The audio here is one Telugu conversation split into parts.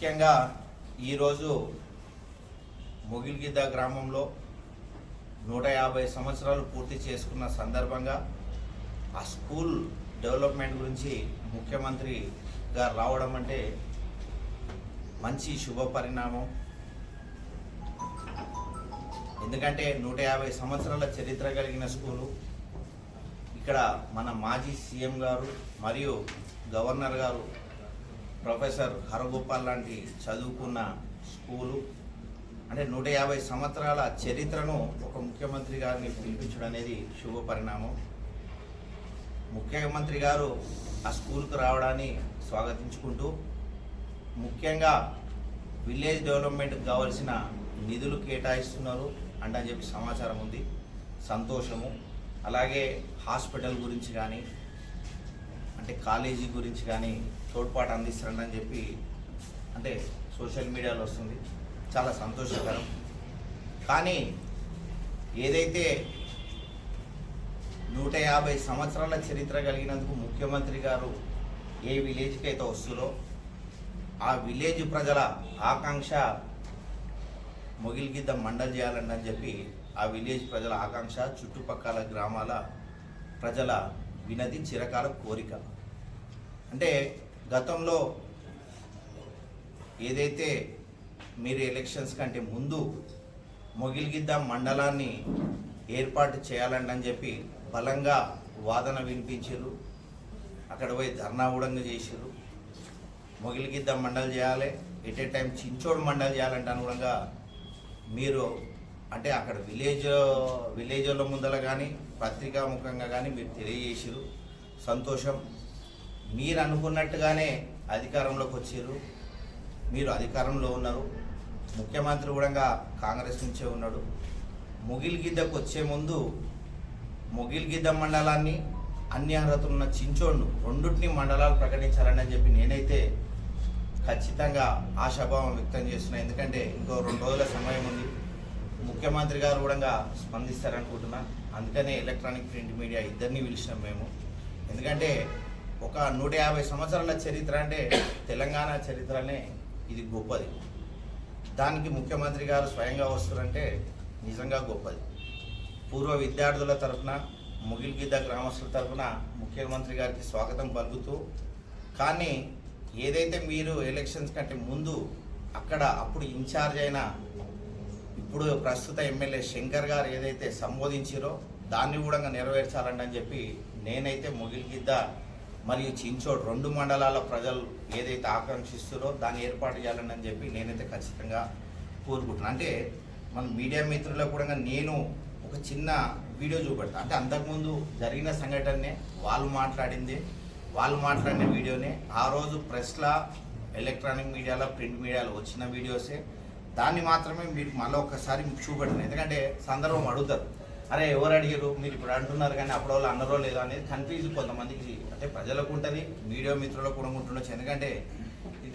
ముఖ్యంగా ఈరోజు ముగిల్గిద్ద గ్రామంలో నూట యాభై సంవత్సరాలు పూర్తి చేసుకున్న సందర్భంగా ఆ స్కూల్ డెవలప్మెంట్ గురించి ముఖ్యమంత్రి గారు రావడం అంటే మంచి శుభ పరిణామం. ఎందుకంటే నూట యాభై సంవత్సరాల చరిత్ర కలిగిన స్కూలు. ఇక్కడ మన మాజీ సీఎం గారు మరియు గవర్నర్ గారు ప్రొఫెసర్ హరగోపాల్ లాంటి చదువుకున్న స్కూలు అంటే నూట యాభై సంవత్సరాల చరిత్రను ఒక ముఖ్యమంత్రి గారిని పిలిపించడం అనేది శుభ పరిణామం. ముఖ్యమంత్రి గారు ఆ స్కూల్కు రావడాన్ని స్వాగతించుకుంటూ ముఖ్యంగా విలేజ్ డెవలప్మెంట్కి కావాల్సిన నిధులు కేటాయిస్తున్నారు అంటే అని చెప్పి సమాచారం ఉంది. సంతోషము. అలాగే హాస్పిటల్ గురించి కానీ అంటే కాలేజీ గురించి కానీ తోడ్పాటు అందిస్తారని చెప్పి అంటే సోషల్ మీడియాలో వస్తుంది. చాలా సంతోషకరం. కానీ ఏదైతే నూట యాభై సంవత్సరాల చరిత్ర కలిగినందుకు ముఖ్యమంత్రి గారు ఏ విలేజ్కి అయితే వస్తుందో ఆ విలేజ్ ప్రజల ఆకాంక్ష మొగిలిగిద్ద మండలి చేయాలండి అని చెప్పి ఆ విలేజ్ ప్రజల ఆకాంక్ష చుట్టుపక్కల గ్రామాల ప్రజల వినది చిరకాల కోరిక. అంటే గతంలో ఏదైతే మీరు ఎలక్షన్స్ కంటే ముందు మొగిలిగిద్ద మండలాన్ని ఏర్పాటు చేయాలండి అని చెప్పి బలంగా వాదన వినిపించారు అక్కడ పోయి ధర్నా ఊడంగా చేసారు మొగిలిగిద్ద మండలి చేయాలి ఎట్ ఏ టైం చించోడు మండలి చేయాలంటే అనుగుణంగా మీరు అంటే అక్కడ విలేజ్ విలేజ్ల ముందర కానీ పత్రికా ముఖంగా కానీ మీరు తెలియజేసారు సంతోషం. మీరు అనుకున్నట్టుగానే అధికారంలోకి వచ్చారు మీరు అధికారంలో ఉన్నారు. ముఖ్యమంత్రి కూడా కాంగ్రెస్ నుంచే ఉన్నాడు. ముగిల్గిద్దకు వచ్చే ముందు ముగిల్గిద్ద మండలాన్ని అన్ని అర్హతలు ఉన్న చించోడ్ను రెండుటిని మండలాలు ప్రకటించాలని అని చెప్పి నేనైతే ఖచ్చితంగా ఆశాభావం వ్యక్తం చేస్తున్నాను ఎందుకంటే ఇంకో రెండు రోజుల సమయం ఉంది. ముఖ్యమంత్రి గారు కూడా స్పందిస్తారనుకుంటున్నా. అందుకనే ఎలక్ట్రానిక్ ప్రింట్ మీడియా ఇద్దరిని పిలిచినాం మేము. ఎందుకంటే ఒక నూట యాభై సంవత్సరాల చరిత్ర అంటే తెలంగాణ చరిత్రనే ఇది గొప్పది. దానికి ముఖ్యమంత్రి గారు స్వయంగా వస్తారంటే నిజంగా గొప్పది. పూర్వ విద్యార్థుల తరఫున ముగిల్గిద్ద గ్రామస్తుల తరఫున ముఖ్యమంత్రి గారికి స్వాగతం పలుకుతూ కానీ ఏదైతే మీరు ఎలక్షన్స్ కంటే ముందు అక్కడ అప్పుడు ఇన్ఛార్జ్ అయిన ఇప్పుడు ప్రస్తుత ఎమ్మెల్యే శంకర్ గారు ఏదైతే సంబోధించారో దాన్ని కూడా నెరవేర్చాలండి అని చెప్పి నేనైతే ముగిల్గిద్ద మరియు చించోడ్ రెండు మండలాల ప్రజలు ఏదైతే ఆకాంక్షిస్తారో దాన్ని ఏర్పాటు చేయాలని అని చెప్పి నేనైతే ఖచ్చితంగా కోరుకుంటున్నాను అంటే మన మీడియా మిత్రులకు కూడా నేను ఒక చిన్న వీడియో చూపెడతాను అంటే అంతకుముందు జరిగిన సంఘటననే వాళ్ళు మాట్లాడింది వాళ్ళు మాట్లాడిన వీడియోనే ఆ రోజు ప్రెస్లా ఎలక్ట్రానిక్ మీడియాలో ప్రింట్ మీడియాలో వచ్చిన వీడియోసే. దాన్ని మాత్రమే మీరు మళ్ళీ ఒకసారి మీకు ఎందుకంటే సందర్భం అడుగుతారు. అరే ఎవరు అడిగారు? మీరు ఇప్పుడు అంటున్నారు కానీ అప్పుడు వాళ్ళు అన్నరో లేదో అనేది కన్ఫ్యూజ్ కొంతమందికి అంటే ప్రజలకు ఉంటుంది మీడియా మిత్రులకు కూడా ఉంటుండొచ్చు. ఎందుకంటే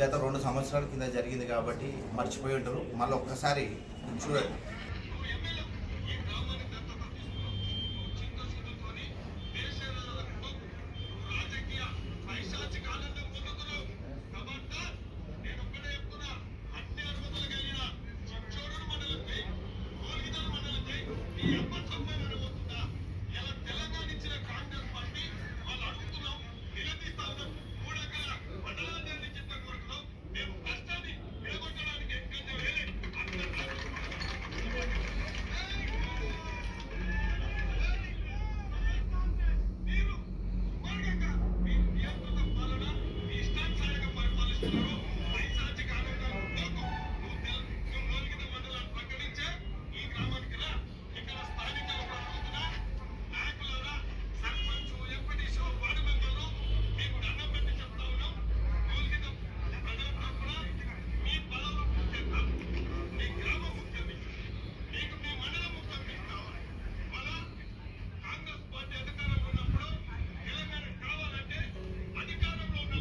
గత రెండు సంవత్సరాల కింద జరిగింది కాబట్టి మర్చిపోయి ఉంటారు. మళ్ళీ ఒక్కసారి చూడండి. Yeah.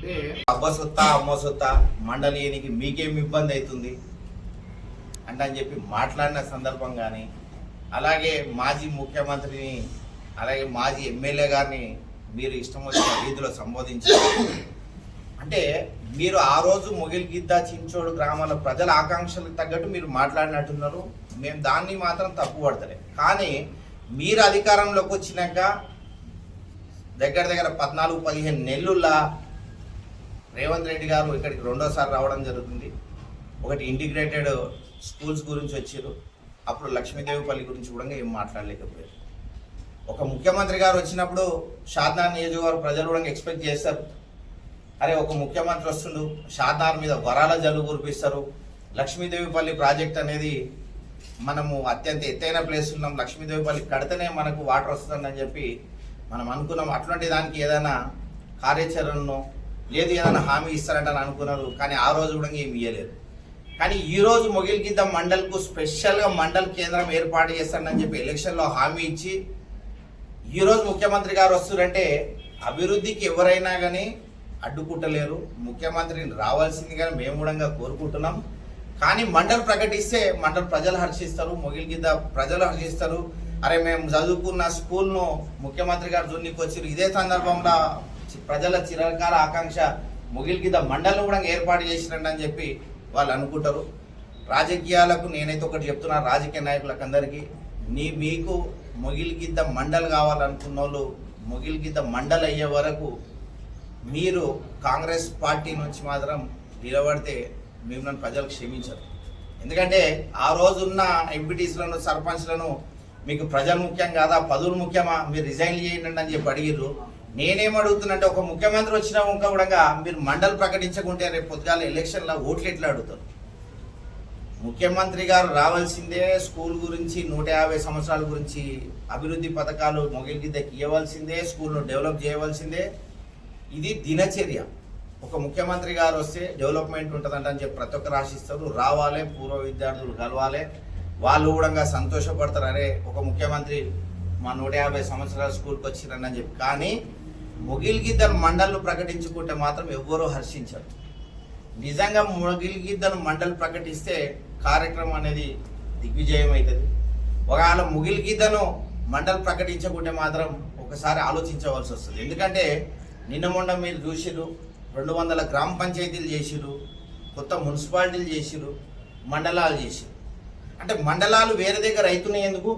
అంటే అబ్బ సొత్తా అమ్మ సొత్తా మండలియనికి మీకేం ఇబ్బంది అవుతుంది? అంటే అని చెప్పి మాట్లాడిన సందర్భం కానీ అలాగే మాజీ ముఖ్యమంత్రిని అలాగే మాజీ ఎమ్మెల్యే గారిని మీరు ఇష్టం వచ్చిన రీతిలో సంబోధించారు. అంటే మీరు ఆ రోజు మొగిలిగిద్ద చించోడు గ్రామాల ప్రజల ఆకాంక్షలకు తగ్గట్టు మీరు మాట్లాడినట్టున్నారు. మేము దాన్ని మాత్రం తప్పు పడతలే. కానీ మీరు అధికారంలోకి వచ్చినాక దగ్గర దగ్గర పద్నాలుగు పదిహేను నెలలులా రేవంత్ రెడ్డి గారు ఇక్కడికి రెండోసారి రావడం జరుగుతుంది. ఒకటి ఇంటిగ్రేటెడ్ స్కూల్స్ గురించి వచ్చారు అప్పుడు లక్ష్మీదేవిపల్లి గురించి కూడా ఏం మాట్లాడలేకపోయారు. ఒక ముఖ్యమంత్రి గారు వచ్చినప్పుడు షాద్నార్ నియోజకవర్గ ప్రజలు కూడా ఎక్స్పెక్ట్ చేస్తారు. అరే ఒక ముఖ్యమంత్రి వస్తుండు షాద్నార్ మీద వరాల జల్లు కురిపిస్తారు. లక్ష్మీదేవిపల్లి ప్రాజెక్ట్ అనేది మనము అత్యంత ఎత్తైన ప్లేస్ ఉన్నాం. లక్ష్మీదేవిపల్లి కడితేనే మనకు వాటర్ వస్తుందని చెప్పి మనం అనుకున్నాం. అట్లాంటి దానికి ఏదైనా కార్యాచరణను లేదు ఏదైనా హామీ ఇస్తారంటని అనుకున్నారు కానీ ఆ రోజు కూడా ఏమి ఇవ్వలేదు కానీ ఈ రోజు మొగిలిగిద్ద మండల్కు స్పెషల్గా మండల్ కేంద్రం ఏర్పాటు చేస్తానని చెప్పి ఎలక్షన్లో హామీ ఇచ్చి ఈ రోజు ముఖ్యమంత్రి గారు వస్తున్నారంటే అభివృద్ధికి ఎవరైనా కానీ అడ్డుకుంటలేరు ముఖ్యమంత్రిని రావాల్సింది కానీ మేము కూడా కోరుకుంటున్నాం. కానీ మండల్ ప్రకటిస్తే మండల్ ప్రజలు హర్షిస్తారు మొగిలిగిద్ద ప్రజలు హర్షిస్తారు. అరే మేము చదువుకున్న స్కూల్ను ముఖ్యమంత్రి గారు జున్నికి వచ్చారు ఇదే సందర్భంలో ప్రజల చిరకాల ఆకాంక్ష మొగిలిగిద్ద మండలం కూడా ఏర్పాటు చేసిరండి అని చెప్పి వాళ్ళు అనుకుంటారు. రాజకీయాలకు నేనైతే ఒకటి చెప్తున్నా రాజకీయ నాయకులకు అందరికీ. నీ మీకు ముగిల్ కింద మండలి కావాలనుకున్న వాళ్ళు ముగిల్ కింద మండలి అయ్యే వరకు మీరు కాంగ్రెస్ పార్టీ నుంచి మాత్రం నిలబడితే మీరు నన్ను ప్రజలకు క్షమించరు. ఎందుకంటే ఆ రోజున్న ఎంపీటీస్లను సర్పంచ్లను మీకు ప్రజలు ముఖ్యం కాదా పదవులు ముఖ్యమా మీరు రిజైన్ చేయండి అని చెప్పి అడిగిర్రు. నేనేం అడుగుతున్నంటే ఒక ముఖ్యమంత్రి వచ్చినా ఇంకా కూడా మీరు మండలి ప్రకటించకుంటే రేపు పొద్దుగాల ఎలక్షన్లో ఓట్లు ఎట్లా అడుగుతారు? ముఖ్యమంత్రి గారు రావాల్సిందే స్కూల్ గురించి నూట యాభై సంవత్సరాల గురించి అభివృద్ధి పథకాలు మొగిలిగిద్దకి ఇవ్వాల్సిందే స్కూల్ను డెవలప్ చేయవలసిందే. ఇది దినచర్య. ఒక ముఖ్యమంత్రి గారు వస్తే డెవలప్మెంట్ ఉంటుందంట అని చెప్పి ప్రతి ఒక్కరు ఆశిస్తారు. రావాలి పూర్వ విద్యార్థులు కలవాలి. వాళ్ళు కూడా సంతోషపడతారు. అరే ఒక ముఖ్యమంత్రి మా నూట యాభై సంవత్సరాల స్కూల్కి వచ్చిరని చెప్పి. కానీ మొగిలిగిద్దరు మండళ్ళు ప్రకటించుకుంటే మాత్రం ఎవ్వరూ హర్షించరు. నిజంగా ముగిలిగిద్దను మండలి ప్రకటిస్తే కార్యక్రమం అనేది దిగ్విజయం అవుతుంది ఒకవేళ ముగిలిగిద్దను మండలి ప్రకటించకుంటే మాత్రం ఒకసారి ఆలోచించవలసి వస్తుంది. ఎందుకంటే నిన్న మొన్న మీరు చూసిరు రెండు వందల గ్రామ పంచాయతీలు చేసిరు కొత్త మున్సిపాలిటీలు చేసిరు మండలాలు చేసిరు అంటే మండలాలు వేరే దగ్గర అవుతున్నాయి ఎందుకు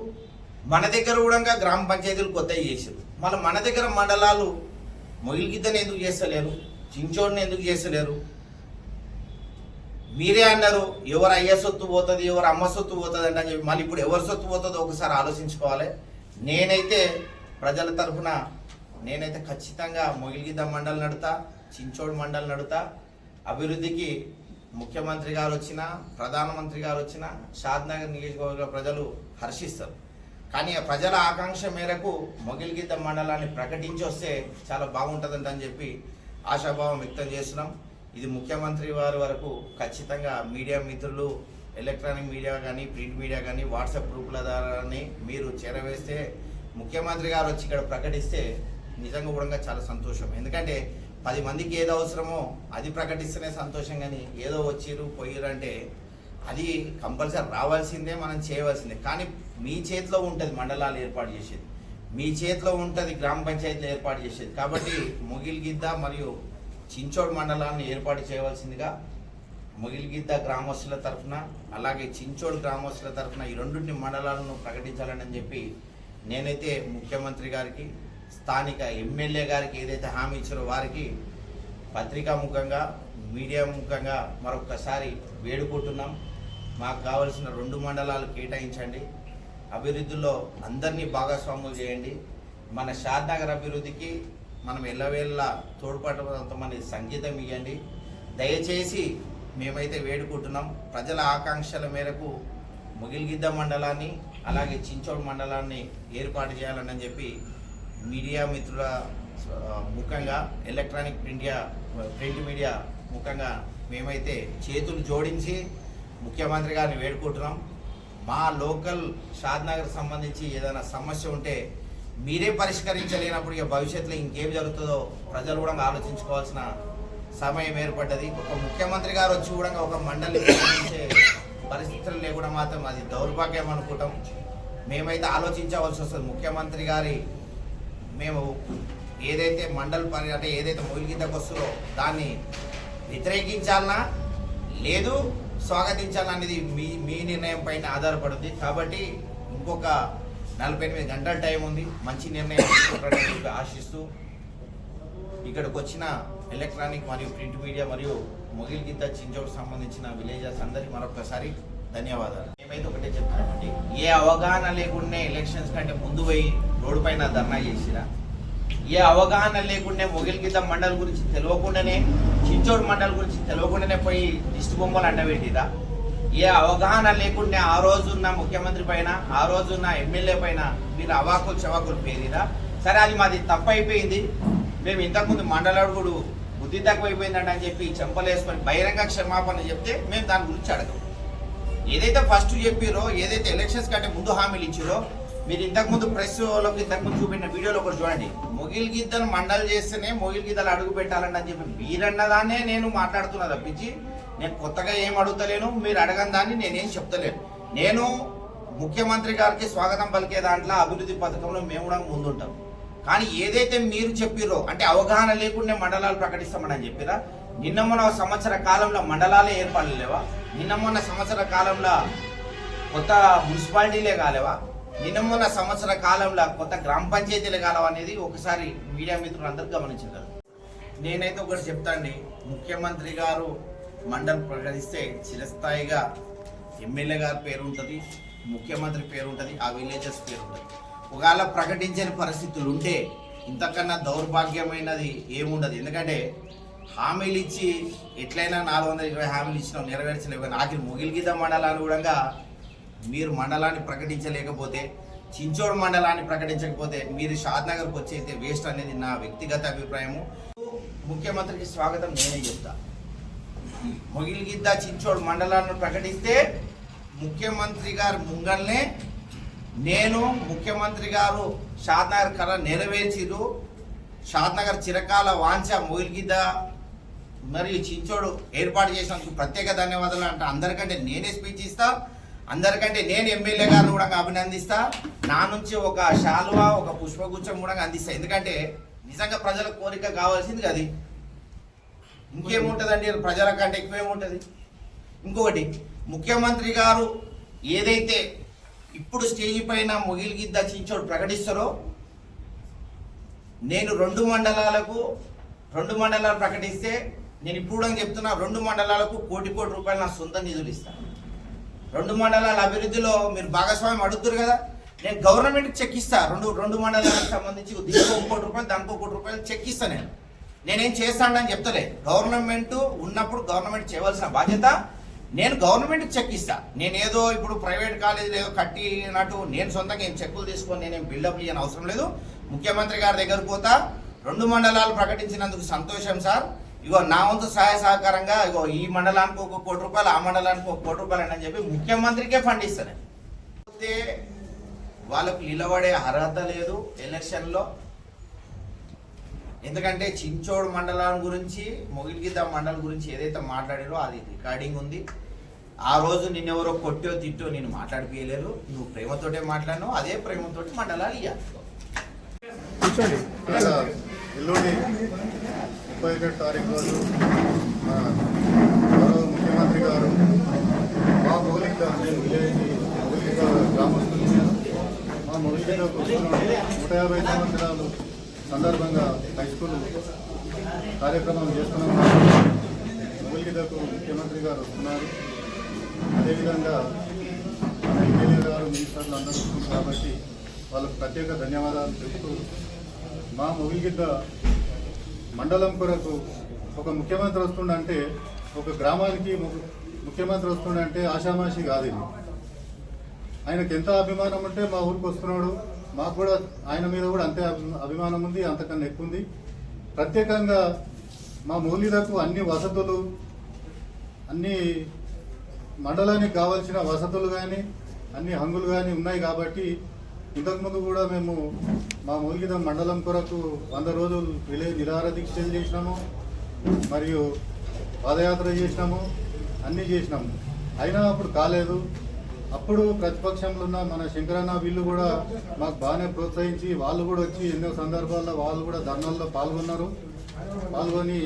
మన దగ్గర కూడా గ్రామ పంచాయతీలు కొత్తవి చేసిరు మళ్ళీ మన దగ్గర మండలాలు మొగిలిగిద్దను ఎందుకు చేస్తలేరు? చించోడిని ఎందుకు చేస్తలేరు? మీరే అన్నారు ఎవరు అయ్య సొత్తు పోతుంది ఎవరు అమ్మ సొత్తు పోతుంది అంటే అని చెప్పి. మళ్ళీ ఇప్పుడు ఎవరి సొత్తు పోతుందో ఒకసారి ఆలోచించుకోవాలి. నేనైతే ప్రజల తరఫున నేనైతే ఖచ్చితంగా మొగిలిగిద్ద మండలి నడుతా చించోడు మండలి నడుతా. అభివృద్ధికి ముఖ్యమంత్రి గారు వచ్చినా ప్రధానమంత్రి గారు వచ్చినా షాద్నగర్ నియోజకవర్గ ప్రజలు హర్షిస్తారు. కానీ ఆ ప్రజల ఆకాంక్ష మేరకు మొగిలిగిద్ద మండలాన్ని ప్రకటించి వస్తే చాలా బాగుంటుందంట అని చెప్పి ఆశాభావం వ్యక్తం చేస్తున్నాం. ఇది ముఖ్యమంత్రి వారి వరకు ఖచ్చితంగా మీడియా మిత్రులు ఎలక్ట్రానిక్ మీడియా కానీ ప్రింట్ మీడియా కానీ వాట్సాప్ గ్రూపుల ద్వారా మీరు చేరవేస్తే ముఖ్యమంత్రి గారు వచ్చి ఇక్కడ ప్రకటిస్తే నిజంగా కూడా చాలా సంతోషం. ఎందుకంటే పది మందికి ఏదో అవసరమో అది ప్రకటిస్తేనే సంతోషం కానీ ఏదో వచ్చిర్రు పోయిర్రు అంటే అది కంపల్సరీ రావాల్సిందే మనం చేయవలసిందే. కానీ మీ చేతిలో ఉంటుంది మండలాలు ఏర్పాటు చేసేది. మీ చేతిలో ఉంటుంది గ్రామ పంచాయతీలు ఏర్పాటు చేసేది. కాబట్టి ముగిల్గిద్ద మరియు చించోడ్ మండలాన్ని ఏర్పాటు చేయవలసిందిగా ముగిల్గిద్ద గ్రామస్తుల తరఫున అలాగే చించోడ్ గ్రామస్తుల తరఫున ఈ రెండింటి మండలాలను ప్రకటించాలని చెప్పి నేనైతే ముఖ్యమంత్రి గారికి స్థానిక ఎమ్మెల్యే గారికి ఏదైతే హామీ ఇచ్చారో వారికి పత్రికా ముఖంగా మీడియా ముఖంగా మరొకసారి వేడుకుంటున్నాం. మాకు కావలసిన రెండు మండలాలు కేటాయించండి. అభివృద్ధిలో అందరినీ భాగస్వాములు చేయండి. మన షాద్నగర్ అభివృద్ధికి మనం ఎల్లవేళ్ళ తోడ్పడమంతమని సంగీతం ఇవ్వండి. దయచేసి మేమైతే వేడుకుంటున్నాం. ప్రజల ఆకాంక్షల మేరకు ముగిలిగిద్ద మండలాన్ని అలాగే చించోడ్ మండలాన్ని ఏర్పాటు చేయాలని చెప్పి మీడియా మిత్రుల ముఖంగా ఎలక్ట్రానిక్ మీడియా ప్రింట్ మీడియా ముఖంగా మేమైతే చేతులు జోడించి ముఖ్యమంత్రి గారిని వేడుకుంటున్నాం. మా లోకల్ షాద్నగర్ సంబంధించి ఏదైనా సమస్య ఉంటే మీరే పరిష్కరించలేనప్పుడు ఇక భవిష్యత్తులో ఇంకేం జరుగుతుందో ప్రజలు కూడా ఆలోచించుకోవాల్సిన సమయం ఏర్పడ్డది. ఒక ముఖ్యమంత్రి గారు వచ్చి కూడా ఒక మండలి పరిస్థితులు లేకుండా మాత్రం అది దౌర్భాగ్యం అనుకుంటాం. మేమైతే ఆలోచించవలసి వస్తుంది. ముఖ్యమంత్రి గారి మేము ఏదైతే మండలి పని అంటే ఏదైతే మొయిల్గిద్దకు వస్తుందో దాన్ని వ్యతిరేకించాలనా? లేదు. స్వాగతించాలనేది మీ మీ నిర్ణయం పైన ఆధారపడుతుంది. కాబట్టి ఇంకొక నలభై ఎనిమిది గంటల టైం ఉంది. మంచి నిర్ణయం తీసుకుంటారని ఆశిస్తూ ఇక్కడికి వచ్చిన ఎలక్ట్రానిక్ మరియు ప్రింట్ మీడియా మరియు మొగిల్ గీత చించోకు సంబంధించిన విలేజర్స్ అందరికీ మరొకసారి ధన్యవాదాలు. మేమైతే ఒకటే చెప్తున్నామండి. ఏ అవగాహన లేకుండా ఎలక్షన్స్ కంటే ముందు పోయి రోడ్డు పైన ధర్నా చేసిరా? ఏ అవగాహన లేకుండా మొగిల్ గీత మండల్ గురించి తెలియకుండానే చించోడు మండల్ గురించి తెలియకుండానే పోయి దిష్టి బొమ్మలు అండబెట్టిరా ఏ అవగాహన లేకుండా ఆ రోజున్న ముఖ్యమంత్రి పైన ఆ రోజున్న ఎమ్మెల్యే పైన మీరు అవాకులు చవాకులు పేరిదా సరే అది మాది తప్పు అయిపోయింది మేము ఇంతకుముందు మండలాడుగుడు బుద్ధి తక్కువైపోయిందంట అని చెప్పి చెంపలేసుకొని బహిరంగ క్షమాపణ చెప్తే మేము దాని గురించి అడగం. ఏదైతే ఫస్ట్ చెప్పిరో ఏదైతే ఎలక్షన్స్ కంటే ముందు హామీలు ఇచ్చిరో మీరు ఇంతకుముందు ప్రెస్ వాళ్ళకి ఇంతకుముందు చూపిన వీడియోలో ఒకటి చూడండి. మొగిల్ గిద్దలు మండలు చేస్తేనే మొగిల్ గిద్దలు అడుగు పెట్టాలండి అని చెప్పి మీరన్నదాన్నే నేను మాట్లాడుతున్నా తప్పించి నేను కొత్తగా ఏం అడుగుతలేను మీరు అడగని దాన్ని నేనేం చెప్తలేను. నేను ముఖ్యమంత్రి గారికి స్వాగతం పలికే దాంట్లో అభివృద్ధి పథకంలో మేము కూడా ముందుంటాం. కానీ ఏదైతే మీరు చెప్పిరో అంటే అవగాహన లేకుండా మండలాలు ప్రకటిస్తామని చెప్పిరా నిన్న మొన్న సంవత్సర కాలంలో మండలాలే ఏర్పాట్లు లేవా? నిన్న మొన్న సంవత్సర కాలంలో కొత్త మున్సిపాలిటీలే కాలేవా? నిన్న మొన్న సంవత్సర కాలంలో కొత్త గ్రామ పంచాయతీలే కాలం అనేది ఒకసారి మీడియా మిత్రులు అందరూ గమనించగలరు నేనైతే ఒకటి చెప్తాండి. ముఖ్యమంత్రి గారు మండలి ప్రకటిస్తే చిరస్థాయిగా ఎమ్మెల్యే గారి పేరు ఉంటుంది ముఖ్యమంత్రి పేరు ఉంటుంది ఆ విలేజెస్ పేరు ఉంటుంది. ఒకవేళ ప్రకటించని పరిస్థితులు ఉంటే ఇంతకన్నా దౌర్భాగ్యమైనది ఏముండదు. ఎందుకంటే హామీలు ఇచ్చి ఎట్లయినా నాలుగు వందల ఇరవై హామీలు ఇచ్చినాం కానీ ఆఖరి ముగిలిగిద్ద మండలాన్ని కూడా మీరు మండలాన్ని ప్రకటించలేకపోతే చించోడ్ మండలాన్ని ప్రకటించకపోతే మీరు షాద్ నగర్కి వచ్చి అయితే వేస్ట్ అనేది నా వ్యక్తిగత అభిప్రాయము. ముఖ్యమంత్రికి స్వాగతం నేనే చెప్తా. మొగిలిగిద్ద చించోడ్ మండలాన్ని ప్రకటిస్తే ముఖ్యమంత్రి గారు ముంగల్నే నేను ముఖ్యమంత్రి గారు షాద్నగర్ కళ నెరవేర్చిరు షాద్నగర్ చిరకాల వాంఛ మొగిలిగిద్ద. మరియు చించోడు ఏర్పాటు చేసినందుకు ప్రత్యేక ధన్యవాదాలు అంటే అందరికంటే నేనే స్పీచ్ ఇస్తాను అందరికంటే నేను ఎమ్మెల్యే గారిని కూడా అభినందిస్తా. నా నుంచి ఒక శాలువా ఒక పుష్పగుచ్చం కూడా అందిస్తా. ఎందుకంటే నిజంగా ప్రజల కోరిక కావాల్సింది అది. ఇంకేముంటుందండి? ప్రజల కంటే ఎక్కువేముంటుంది? ఇంకొకటి ముఖ్యమంత్రి గారు ఏదైతే ఇప్పుడు స్టేజ్ పైన మొగిలిగిద్ద చించోడు ప్రకటిస్తారో నేను రెండు మండలాలకు రెండు మండలాలు ప్రకటిస్తే నేను ఇప్పుడు చెప్తున్నా రెండు మండలాలకు కోటి కోటి రూపాయలు నా సొంత నిధులు ఇస్తాను రెండు మండలాల అభివృద్ధిలో మీరు భాగస్వామ్యం అడుగుతారు కదా? నేను గవర్నమెంట్ చెక్ ఇస్తా. రెండు రెండు మండలాలకు సంబంధించి దీనికి ఒక కోటి రూపాయలు దానికి ఒక కోటి రూపాయలు చెక్ ఇస్తా నేను. నేనేం చేస్తానని చెప్తలే. గవర్నమెంట్ ఉన్నప్పుడు గవర్నమెంట్ చేయవలసిన బాధ్యత నేను గవర్నమెంట్ చెక్ ఇస్తా. నేను ఏదో ఇప్పుడు ప్రైవేట్ కాలేజీలో ఏదో కట్టినట్టు నేను సొంతంగా ఏం చెక్కులు తీసుకొని నేనేం బిల్డప్ చేయని అవసరం లేదు. ముఖ్యమంత్రి గారి దగ్గర పోతా. రెండు మండలాలు ప్రకటించినందుకు సంతోషం సార్. ఇగో నా వంతు సహాయ సహకారంగా ఇగో ఈ మండలానికి ఒక కోటి రూపాయలు ఆ మండలానికి ఒక కోటి రూపాయలు అని చెప్పి ముఖ్యమంత్రికే ఫండ్ ఇస్తాను. పోతే వాళ్ళకు నిలబడే అర్హత లేదు ఎలక్షన్లో. ఎందుకంటే చించోడు మండలం గురించి మొగిలిగిద్ద మండలం గురించి ఏదైతే మాట్లాడారో అది రికార్డింగ్ ఉంది. ఆ రోజు నిన్నెవరో కొట్టో తిట్టో నేను మాట్లాడిపోయలేరు నువ్వు ప్రేమతోటే మాట్లాడినావు అదే ప్రేమతోటి మండలాలు ఇవ్వాలి ఎల్లుండి ముప్పై ఒకటి తారీఖు రోజు గౌరవ ముఖ్యమంత్రి గారు మా మౌలిక నేను విలేజ్ మౌలిక గ్రామస్తులు మా మౌలిక నూట యాభై సంవత్సరాలు సందర్భంగా హై స్కూల్ కార్యక్రమం చేస్తున్నాం మౌలికకు ముఖ్యమంత్రి గారు వస్తున్నారు. అదేవిధంగా మన ఎమ్మెల్యే గారు మినిస్టర్లు అందరూ వస్తున్నారు కాబట్టి వాళ్ళకు ప్రత్యేక ధన్యవాదాలు చెప్తూ మా మొగిలిగిద్ద మండలం కొరకు ఒక ముఖ్యమంత్రి వస్తుండంటే ఒక గ్రామానికి ము- ముఖ్యమంత్రి వస్తుండంటే ఆషామాషి కాదు ఇది. ఆయనకి ఎంత అభిమానం ఉంటే మా ఊరికి వస్తున్నాడు. మాకు కూడా ఆయన మీద కూడా అంతే అభిమానం ఉంది అంతకన్నా ఎక్కువ ఉంది ప్రత్యేకంగా మా మూలిదకు అన్ని వసతులు అన్ని మండలానికి కావాల్సిన వసతులు కానీ అన్ని హంగులు కానీ ఉన్నాయి కాబట్టి ఇంతకుముందు కూడా మేము మా మూలిగిద మండలం కొరకు వంద రోజులు విలేజ్ నిరాహార దీక్షలు చేసినాము మరియు పాదయాత్ర చేసినాము అన్నీ చేసినాము. అయినా అప్పుడు కాలేదు. అప్పుడు ప్రతిపక్షంలో ఉన్న మన శంకరన్న వీళ్ళు కూడా మాకు బాగానే ప్రోత్సహించి వాళ్ళు కూడా వచ్చి ఎన్నో సందర్భాల్లో వాళ్ళు కూడా ధర్నాల్లో పాల్గొన్నారు. పాల్గొని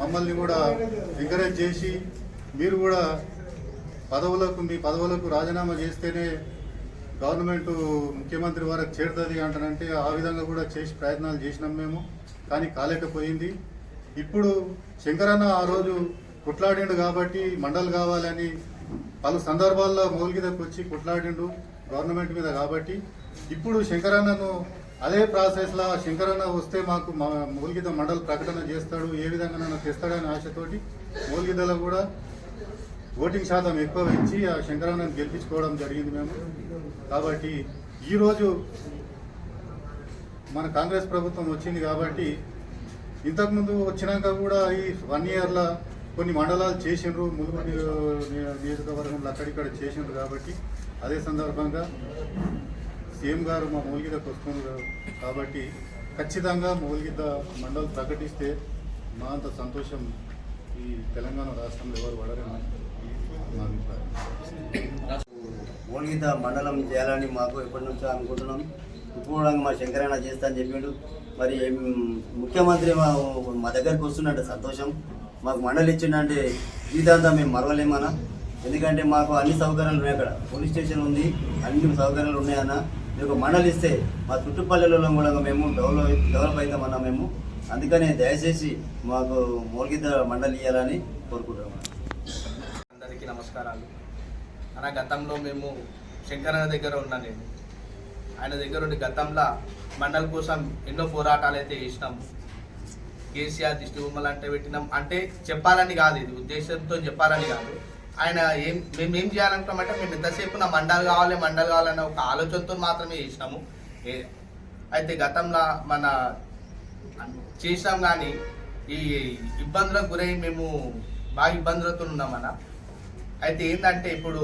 మమ్మల్ని కూడా ఎంకరేజ్ చేసి మీరు కూడా పదవులకు మీ పదవులకు రాజీనామా చేస్తేనే గవర్నమెంట్ ముఖ్యమంత్రి వరకు చేరుతుంది అంటానంటే ఆ విధంగా కూడా చేసి ప్రయత్నాలు చేసినాం మేము కానీ కాలేకపోయింది. ఇప్పుడు శంకరన్న ఆ రోజు కొట్లాడిండు కాబట్టి మండలు కావాలని పలు సందర్భాల్లో మౌలికతకు వచ్చి కొట్లాడిండు గవర్నమెంట్ మీద కాబట్టి ఇప్పుడు శంకరన్నను అదే ప్రాసెస్లో శంకరన్న వస్తే మాకు మా మౌలికత మండల ప్రకటన చేస్తాడు ఏ విధంగా నన్ను తెస్తాడనే ఆశతోటి మౌలికతలో కూడా ఓటింగ్ శాతం ఎక్కువ ఇచ్చి ఆ శంకరన్నను గెలిపించుకోవడం జరిగింది మేము. కాబట్టి ఈరోజు మన కాంగ్రెస్ ప్రభుత్వం వచ్చింది కాబట్టి ఇంతకుముందు వచ్చినాక కూడా ఈ వన్ ఇయర్లో కొన్ని మండలాలు చేసిండ్రు ములుగుడి నియోజకవర్గంలో అక్కడిక్కడ చేసిండ్రు కాబట్టి అదే సందర్భంగా సీఎం గారు మా మూలిగిద్దకు వస్తున్నారు కాబట్టి ఖచ్చితంగా మూలిగిద్ద మండలం ప్రకటిస్తే మా అంత సంతోషం ఈ తెలంగాణ రాష్ట్రంలో ఎవరు పడరేమని మా అభిప్రాయం. ఓల్గీత మండలం చేయాలని మాకు ఎప్పటి నుంచో అనుకుంటున్నాం. ఇప్పుడు కూడా మా శంకరన్న చేస్తా అని చెప్పిండు. మరి ముఖ్యమంత్రి మా మా దగ్గరికి వస్తుందంటే సంతోషం. మాకు మండలి ఇచ్చిండంటే జీవితాంతం మేము మరవలేమన్నా ఎందుకంటే మాకు అన్ని సౌకర్యాలు ఉన్నాయి అక్కడ. పోలీస్ స్టేషన్ ఉంది అన్ని సౌకర్యాలు ఉన్నాయన్న మీకు మండలి ఇస్తే మా చుట్టుపల్లెలలో కూడా మేము డెవలప్ డెవలప్ అవుతామన్నా మేము. అందుకనే దయచేసి మాకు మౌలిక మండలి ఇవ్వాలని కోరుకుంటున్నాం అందరికీ నమస్కారాలు. అన్న గతంలో మేము శంకరన్న దగ్గర ఉన్నా నేను. ఆయన దగ్గర ఉండి గతంలో మండల్ కోసం ఎన్నో పోరాటాలు అయితే చేసినాం. కేసీఆర్ దిష్టి బొమ్మలు అంటే పెట్టినాం. అంటే చెప్పాలని కాదు ఇది ఉద్దేశంతో చెప్పాలని కాదు. ఆయన ఏం మేము ఏం చేయాలనుకున్నామంటే మేము ఎంతసేపు నా మండలు కావాలి మండలు కావాలన్న ఒక ఆలోచనతో మాత్రమే చేసినాము. అయితే గతంలో మన చేసినాం కానీ ఈ ఇబ్బందులకు గురై మేము బాగా ఇబ్బందులతో ఉన్నామన్న అయితే ఏంటంటే ఇప్పుడు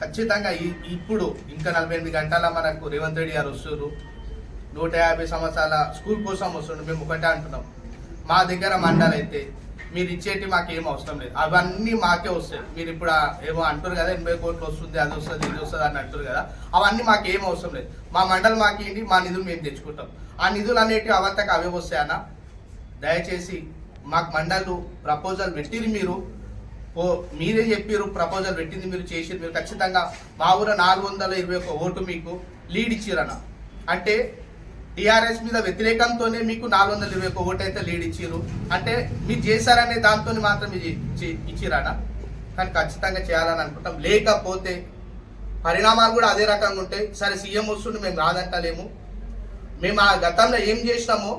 ఖచ్చితంగా ఇప్పుడు ఇంకా నలభై ఎనిమిది గంటల మనకు రేవంత్ రెడ్డి గారు వస్తున్నారు నూట యాభై సంవత్సరాల స్కూల్ కోసం వస్తుండ్రు. మేము ఒకటే అంటున్నాం. మా దగ్గర మండలి అయితే మీరు ఇచ్చేటి మాకు ఏం అవసరం లేదు. అవన్నీ మాకే వస్తాయి. మీరు ఇప్పుడు ఏమో అంటారు కదా ఎనభై కోట్లు వస్తుంది అది వస్తుంది ఇది వస్తుంది అని అంటారు కదా. అవన్నీ మాకు ఏం అవసరం లేదు. మా మండలి మాకు ఏంటి? మా నిధులు మేము తెచ్చుకుంటాం. ఆ నిధులు అనేటివి అవంతకు అవే వస్తాయన్నా? దయచేసి మాకు మండలు ప్రపోజల్ పెట్టిరు మీరు. ఓ మీరే చెప్పారు ప్రపోజల్ పెట్టింది మీరు చేసిరు మీరు ఖచ్చితంగా మా ఊర నాలుగు వందల ఇరవై ఒక్క ఓటు మీకు లీడ్ ఇచ్చిరన్న అంటే టీఆర్ఎస్ మీద వ్యతిరేకంతోనే మీకు నాలుగు వందల ఇరవై ఒక ఓటు అయితే లీడ్ ఇచ్చిరు అంటే మీరు చేశారనే దాంతో మాత్రం ఇది కానీ ఖచ్చితంగా చేయాలని అనుకుంటాం. లేకపోతే పరిణామాలు కూడా అదే రకంగా ఉంటాయి సరే సీఎం వస్తుండే మేము రాదంటలేము. మేము ఆ గతంలో ఏం చేసినామో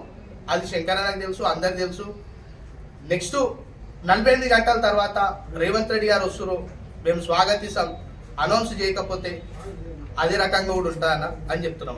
అది శంకరానికి తెలుసు అందరికి తెలుసు. నెక్స్ట్ నలభై ఎనిమిది గంటల తర్వాత రేవంత్ రెడ్డి గారు వస్తున్నారు మేము స్వాగతిస్తాం. అనౌన్స్ చేయకపోతే అదే రకంగా కూడా ఉంటాయన్న అని చెప్తున్నాం